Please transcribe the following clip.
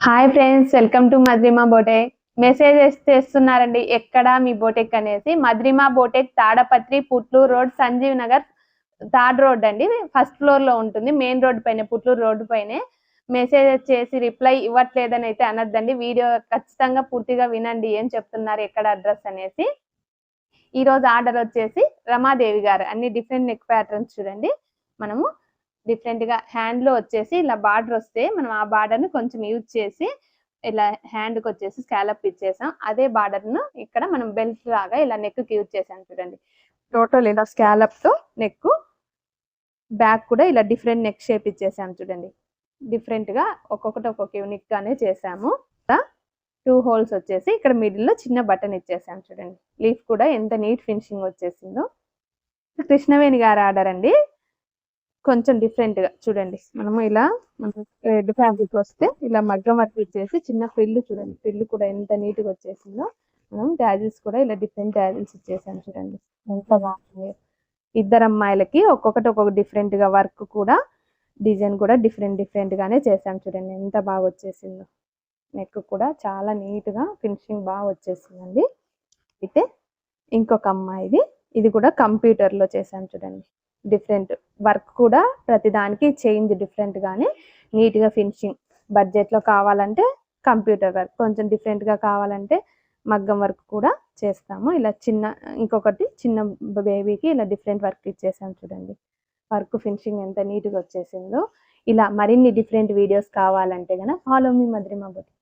Hi friends welcome to Madrima boutique message చేస్తున్నారండి ఎక్కడ మీ బోటెక్ అనేసి. Madrima boutique Tadipatri Putluru road Sanjeev Nagar third road అండి. First ఫ్లోర్లో ఉంటుంది మెయిన్ రోడ్ పైన పుట్లూరు రోడ్డు పైనే. మెసేజ్ చేసి రిప్లై ఇవ్వట్లేదని అయితే అనొద్దండి. వీడియో ఖచ్చితంగా పూర్తిగా వినండి ఏం చెప్తున్నారు ఎక్కడ అడ్రస్ అనేసి. ఈ రోజు ఆర్డర్ వచ్చేసి రమాదేవి గారు అన్ని డిఫరెంట్ నెక్ ప్యాటర్న్స్ చూడండి. మనము డిఫరెంట్గా హ్యాండ్లో వచ్చేసి ఇలా బార్డర్ వస్తే మనం ఆ బార్డర్ని కొంచెం యూజ్ చేసి ఇలా హ్యాండ్కి వచ్చేసి స్కాలప్ ఇచ్చేసాం. అదే బార్డర్ను ఇక్కడ మనం బెల్ట్ లాగా ఇలా నెక్కి యూజ్ చేసాం చూడండి. టోటల్ ఇలా స్కాలప్తో నెక్ బ్యాక్ కూడా ఇలా డిఫరెంట్ నెక్ షేప్ ఇచ్చేసాం చూడండి. డిఫరెంట్గా ఒక్కొక్కటి ఒక్కొక్క యూనిక్ గానే చేసాము. టూ హోల్స్ వచ్చేసి ఇక్కడ మిడిల్లో చిన్న బటన్ ఇచ్చేసాం చూడండి. లీఫ్ కూడా ఎంత నీట్ ఫినిషింగ్ వచ్చేసిందో. కృష్ణవేణి గారు ఆర్డర్ అండి కొంచెం డిఫరెంట్గా చూడండి. మనము ఇలా రెడ్ ఫ్యాబ్రిక్ వస్తే ఇలా మగ్గం వర్క్ ఇచ్చేసి చిన్న ఫ్రిల్ చూడండి. ఫ్రిల్ కూడా ఎంత నీట్గా వచ్చేసిందో మనం డాజిల్స్ కూడా ఇలా డిఫరెంట్ డాజిల్స్ ఇచ్చేసాం చూడండి. ఎంత బాగుంది. ఇద్దరు అమ్మాయిలకి ఒక్కొక్కటి ఒక్కొక్క డిఫరెంట్గా వర్క్ కూడా డిజైన్ కూడా డిఫరెంట్ డిఫరెంట్ గానే చేసాం చూడండి. ఎంత బాగా వచ్చేసిందో. నెక్ కూడా చాలా నీట్గా ఫినిషింగ్ బాగా వచ్చేసిందండి. అయితే ఇంకొక అమ్మాయిది ఇది కూడా కంప్యూటర్లో చేసాం చూడండి. డిఫరెంట్ వర్క్ కూడా ప్రతిదానికి చేంజ్ డిఫరెంట్గానే నీట్గా ఫినిషింగ్. బడ్జెట్లో కావాలంటే కంప్యూటర్ వర్క్ కొంచెం డిఫరెంట్గా కావాలంటే మగ్గం వర్క్ కూడా చేస్తాము. ఇలా చిన్న ఇంకొకటి చిన్న బేబీకి ఇలా డిఫరెంట్ వర్క్ ఇచ్చేసాం చూడండి. వర్క్ ఫినిషింగ్ ఎంత నీట్గా వచ్చేసిందో. ఇలా మరిన్ని డిఫరెంట్ వీడియోస్ కావాలంటే కనుక ఫాలో మీ మధురిమ బుట్టి